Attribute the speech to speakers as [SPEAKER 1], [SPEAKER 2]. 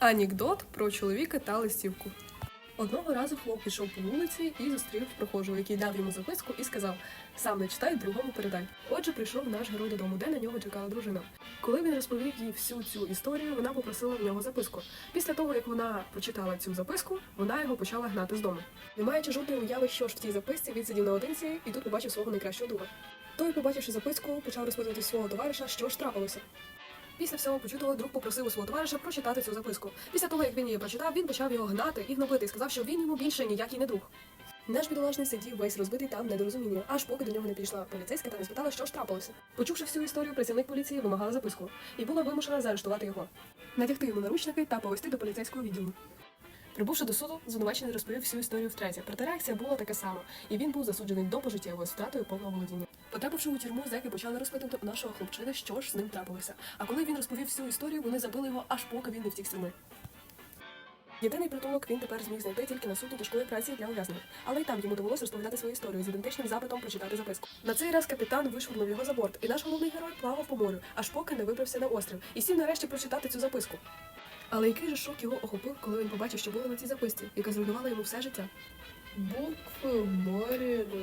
[SPEAKER 1] Анекдот про чоловіка та листівку. Одного разу хлоп пішов по вулиці і зустрів прохожого, який дав йому записку і сказав: сам не читай, другому передай. Отже, прийшов наш герой додому, де на нього чекала дружина. Коли він розповів їй всю цю історію, вона попросила в нього записку. Після того, як вона прочитала цю записку, вона його почала гнати з дому. Не маючи жодної уяви, що ж в цій записці, він сидів наодинці і тут побачив свого найкращого друга. Той, побачивши записку, почав розпитувати свого товариша, що ж трапилося. Після всього почутого друг попросив у свого товариша прочитати цю записку. Після того, як він її прочитав, він почав його гнати і гнобити і сказав, що він йому більше ніякий не друг. Наш бідолашний сидів весь розбитий там недорозуміння, аж поки до нього не прийшла поліцейська та не спитала, що ж трапилося. Почувши всю історію, працівник поліції вимагала записку і була вимушена заарештувати його, надягти йому наручники та повести до поліцейського відділу. Прибувши до суду, звинувачений розповів всю історію втретє. Проте реакція була така сама, і він був засуджений до пожиттєвої з втратою повного володіння. Потрапивши у тюрму, зеки почали розпитувати у нашого хлопчини, що ж з ним трапилося. А коли він розповів всю історію, вони забили його аж поки він не втік з тюрми. Єдиний притулок він тепер зміг знайти тільки на суді тяжкої праці для ув'язнених. Але й там йому довелося розповідати свою історію з ідентичним запитом прочитати записку. На цей раз капітан вишвырнув його за борт, і наш головний герой плавав по морю, аж поки не вибрався на острів і сів нарешті прочитати цю записку. Але який же шок його охопив, коли він побачив, що було на цій записці, яка зруйнувала йому все життя.
[SPEAKER 2] Букви розмились.